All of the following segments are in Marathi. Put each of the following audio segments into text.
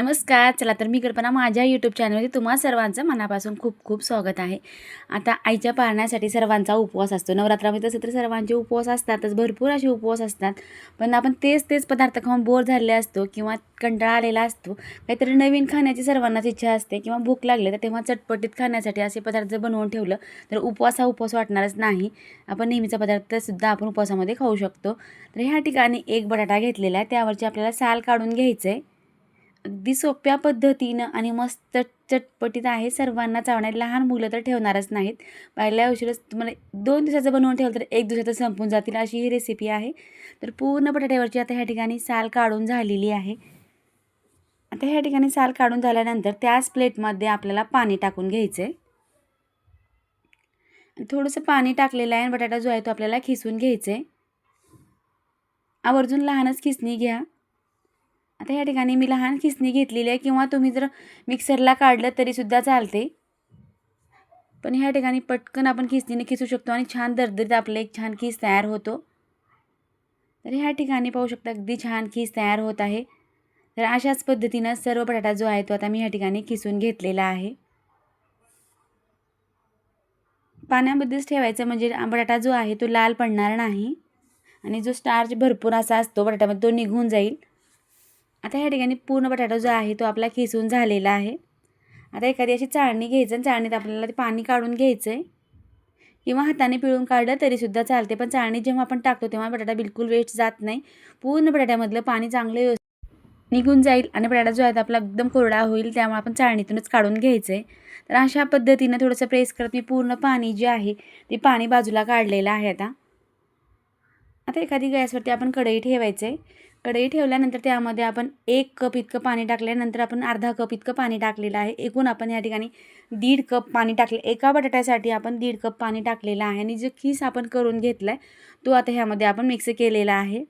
नमस्कार. चला तर मी कल्पना माझ्या यूट्यूब चॅनलमध्ये तुम्हा सर्वांचं मनापासून खूप खूप स्वागत आहे. आता आईच्या पाळण्यासाठी सर्वांचा उपवास असतो. नवरात्रामध्ये तसं तर सर्वांचे उपवास असतातच. भरपूर असे उपवास असतात. पण आपण तेच तेच पदार्थ खाऊन बोर झालेले असतो किंवा कंटाळा आलेला असतो. काहीतरी नवीन खाण्याची सर्वांनाच इच्छा असते किंवा भूक लागली तर तेव्हा चटपटीत खाण्यासाठी असे पदार्थ बनवून ठेवलं तर उपवास हा उपवास वाटणारच नाही. आपण नेहमीचा पदार्थसुद्धा आपण उपवासामध्ये खाऊ शकतो. तर ह्या ठिकाणी एक बटाटा घेतलेला आहे. त्यावरची आपल्याला साल काढून घ्यायचं आहे अगदी सोप्या पद्धतीनं आणि मस्त चटपटीत आहे. सर्वांना चावणार लहान मुलं तर ठेवणारच नाहीत. पहिल्या उशीरच तुम्हाला दोन दिवसाचं बनवून ठेवलं तर एक दिवसाचं संपून जातील अशी ही रेसिपी आहे. तर पूर्ण बटाट्यावरची आता ह्या ठिकाणी साल काढून झालेली आहे. आता ह्या ठिकाणी साल काढून झाल्यानंतर त्याच प्लेटमध्ये आपल्याला पाणी टाकून घ्यायचं आहे थोडंसं पाणी टाकलेलं आहे आणि बटाटा जो आहे तो आपल्याला खिसून घ्यायचं आहे आवर्जून लहानच खिसणी घ्या. आता ह्या ठिकाणी मी लहान खिसणी घेतलेली आहे. किंवा तुम्ही जर मिक्सरला काढलं तरीसुद्धा चालते. पण ह्या ठिकाणी पटकन आपण खिसणीने खिसू शकतो आणि छान दरदरीत आपलं एक छान खीस तयार होतो. तर ह्या ठिकाणी पाहू शकता अगदी छान खीस तयार होत आहे. तर अशाच पद्धतीनं सर्व बटाटा जो आहे तो आता मी ह्या ठिकाणी खिसून घेतलेला आहे. पाण्यामध्येच ठेवायचं म्हणजे बटाटा जो आहे तो लाल पडणार नाही. आणि जो स्टार्च भरपूर असा असतो बटाट्यामध्ये तो निघून जाईल. आता ह्या ठिकाणी पूर्ण बटाटा जो आहे तो आपला खिसून झालेला आहे. आता एखादी अशी चाळणी घ्यायचं आणि चाळणीत आपल्याला ते पाणी काढून घ्यायचं आहे किंवा हाताने पिळून काढलं तरीसुद्धा चालते पण चाळणी जेव्हा आपण टाकतो तेव्हा बटाटा बिलकुल वेस्ट जात नाही. पूर्ण बटाट्यामधलं पाणी चांगलं व्यवस्थित निघून जाईल आणि बटाटा जो आहे तो आपला एकदम कोरडा होईल त्यामुळे आपण चाळणीतूनच काढून घ्यायचं आहे तर अशा पद्धतीनं थोडंसं प्रेस करत मी पूर्ण पाणी जे आहे ते पाणी बाजूला काढलेलं आहे आता. आता एखादी गॅसवरती आपण कढई ठेवायचं आहे कढई ठेवल्यानंतर त्यामध्ये आपण एक कप इतकं पाणी टाकल्यानंतर आपण अर्धा कप इतकं पाणी टाकलेलं आहे. एकूण आपण या ठिकाणी दीड कप पाणी टाकले. एका बटाट्यासाठी आपण दीड कप पाणी टाकलेलं आहे आणि जो खीस आपण करून घेतला आहे तो आता ह्यामध्ये आपण मिक्स केलेला आहे.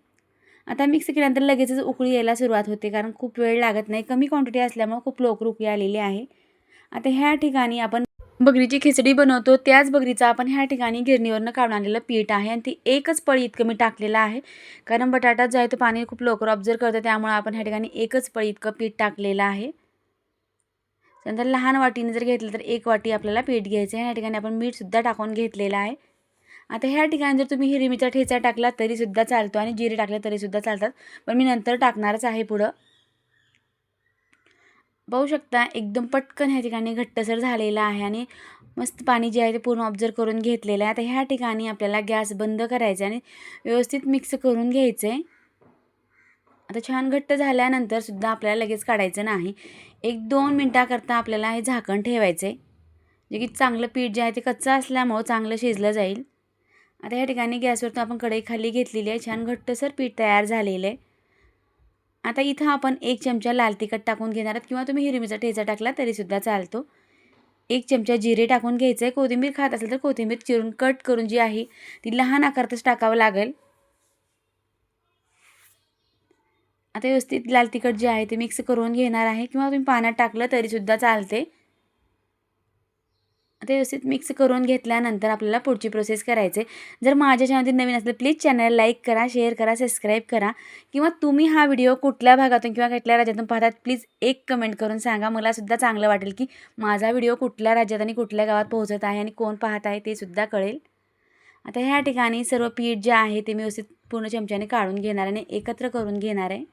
आता मिक्स केल्यानंतर लगेचच उकळी यायला सुरुवात होते कारण खूप वेळ लागत नाही. कमी क्वांटिटी असल्यामुळे खूप लवकर उकळी आलेली आहे. आता ह्या ठिकाणी आपण बगरीची खिचडी बनवतो. त्याच बगरीचा आपण ह्या ठिकाणी गिरणीवरनं काढून आणलेलं पीठ आहे आणि ती एकच पळी इतकं मी टाकलेलं आहे. कारण बटाटा जो आहे तो पाणी खूप लवकर ऑब्झर्व करतं त्यामुळे आपण ह्या ठिकाणी एकच पळी इतकं पीठ टाकलेलं आहे. त्यानंतर लहान वाटीने जर घेतलं तर एक वाटी आपल्याला पीठ घ्यायचं आहे. ह्या ठिकाणी आपण मीठसुद्धा टाकून घेतलेलं आहे. आता ह्या ठिकाणी जर तुम्ही हिरवीचा ठेचा टाकला तरीसुद्धा चालतो आणि जिरे टाकले तरीसुद्धा चालतात. पण मी नंतर टाकणारच आहे पुढं. पाहू शकता एकदम पटकन ह्या ठिकाणी घट्टसर झालेला आहे आणि मस्त पाणी जे आहे ते पूर्ण ऑब्झर्व करून घेतलेलं आहे. आता ह्या ठिकाणी आपल्याला गॅस बंद करायचा आणि व्यवस्थित मिक्स करून घ्यायचं आहे आता छान घट्ट झाल्यानंतर सुद्धा आपल्याला लगेच काढायचं नाही. एक दोन मिनटाकरता आपल्याला हे झाकण ठेवायचं आहे जे की चांगलं पीठ जे आहे ते कच्चं असल्यामुळं चांगलं शिजलं जाईल. आता ह्या ठिकाणी गॅसवरती आपण कढई खाली घेतलेली आहे. छान घट्टसर पीठ तयार झालेलं आहे. आता इथं आपण एक चमचा लाल तिखट टाकून घेणार आहात. किंवा तुम्ही हिरवीचा ठेचा टाकला तरीसुद्धा चालतो. एक चमचा जिरे टाकून घ्यायचं. आहे कोथिंबीर खात असेल तर कोथिंबीर चिरून कट करून जी आहे ती लहान आकारातच टाकावं लागेल. आता व्यवस्थित लाल तिखट जे आहे ते मिक्स करून घेणार आहे. किंवा तुम्ही पाण्यात टाकलं तरीसुद्धा चालते. ते व्यवस्थित मिक्स करून घेतल्यानंतर आपल्याला पुढची प्रोसेस करायचे जर माझ्या चॅनलमध्ये नवीन असलं प्लीज चॅनल लाईक करा शेअर करा सबस्क्राईब करा. किंवा तुम्ही हा व्हिडिओ कुठल्या भागातून किंवा कुठल्या राज्यातून पाहतात प्लीज एक कमेंट करून सांगा. मलासुद्धा चांगलं वाटेल की माझा व्हिडिओ कुठल्या राज्यात आणि कुठल्या गावात पोहोचत आहे आणि कोण पाहत आहे ते सुद्धा कळेल. आता ह्या ठिकाणी सर्व पीठ जे आहे ते मी व्यवस्थित पूर्ण चमच्याने काढून घेणार आणि एकत्र करून घेणार आहे.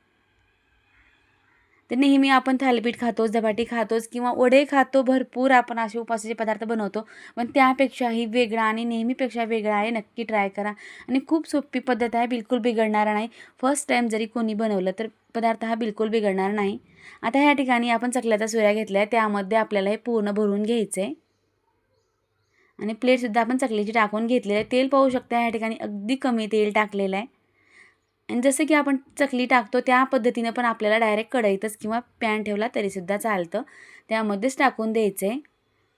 तर नेहमी आपण थालीपीठ खातोच धपाटी खातोच किंवा वडे खातो भरपूर आपण असे उपासाचे पदार्थ बनवतो. पण त्यापेक्षाही वेगळा आणि नेहमीपेक्षा वेगळा आहे नक्की ट्राय करा. आणि खूप सोपी पद्धत आहे बिलकुल बिघडणार नाही. फर्स्ट टाईम जरी कोणी बनवलं तर पदार्थ हा बिलकुल बिघडणार नाही. आता ह्या ठिकाणी आपण चकल्याचा सुऱ्या घेतला आहे त्यामध्ये आपल्याला हे पूर्ण भरून घ्यायचं आहे आणि प्लेटसुद्धा आपण चकलीची टाकून घेतलेलं आहे. तेल पाहू शकता ह्या ठिकाणी अगदी कमी तेल टाकलेलं आहे. आणि जसं की आपण चकली टाकतो त्या पद्धतीनं पण आपल्याला डायरेक्ट कढईतच किंवा पॅन ठेवला तरीसुद्धा चालतं. त्यामध्येच टाकून द्यायचं आहे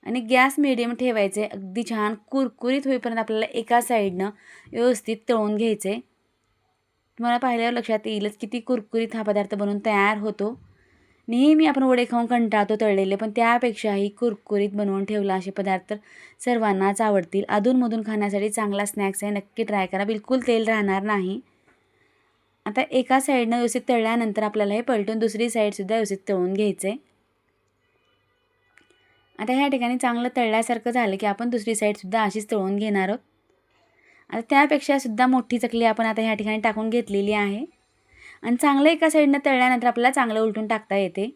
आणि गॅस मिडियम ठेवायचे. अगदी छान कुरकुरीत होईपर्यंत आपल्याला एका साईडनं व्यवस्थित तळून घ्यायचे. तुम्हाला पाहिल्यावर लक्षात येईलच किती कुरकुरीत हा पदार्थ बनवून तयार होतो. नेहमी आपण वडे खाऊन कंटाळतो तळलेले पण त्यापेक्षाही कुरकुरीत बनवून ठेवला असे पदार्थ सर्वांनाच आवडतील. अधूनमधून खाण्यासाठी चांगला स्नॅक्स आहे. नक्की ट्राय करा. बिलकुल तेल राहणार नाही. आता एका साईडनं व्यवस्थित तळल्यानंतर आपल्याला हे पलटून दुसरी साईडसुद्धा व्यवस्थित तळून घ्यायचं आहे आता ह्या ठिकाणी चांगलं तळल्यासारखं झालं की आपण दुसरी साईडसुद्धा अशीच तळून घेणार आहोत. आता त्यापेक्षासुद्धा मोठी चकली आपण आता ह्या ठिकाणी टाकून घेतलेली आहे. आणि चांगलं एका साईडनं तळल्यानंतर आपल्याला चांगलं उलटून टाकता येते.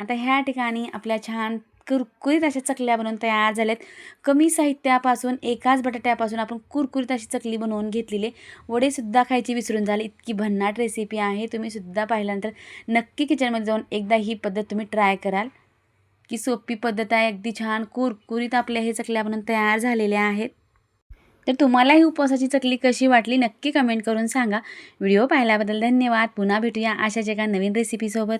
आता ह्या ठिकाणी आपल्या छान कुरकुरीत अशा चकल्या बनवून तयार झाल्यात. कमी साहित्यापासून एकाच बटाट्यापासून आपण कुरकुरीत अशी चकली बनवून घेतलेली. वडेसुद्धा खायची विसरून झाली. इतकी भन्नाट रेसिपी आहे. तुम्ही सुद्धा पाहिल्यानंतर नक्की किचनमध्ये जाऊन एकदा ही पद्धत तुम्ही ट्राय कराल. की सोपी पद्धत आहे. अगदी छान कुरकुरीत आपल्या हे चकल्या बनवून तयार झालेल्या आहेत. तर तुम्हाला ही उपवासाची चकली कशी वाटली नक्की कमेंट करून सांगा. व्हिडिओ पाहिल्याबद्दल धन्यवाद. पुन्हा भेटूया अशाच एका नवीन रेसिपीसोबत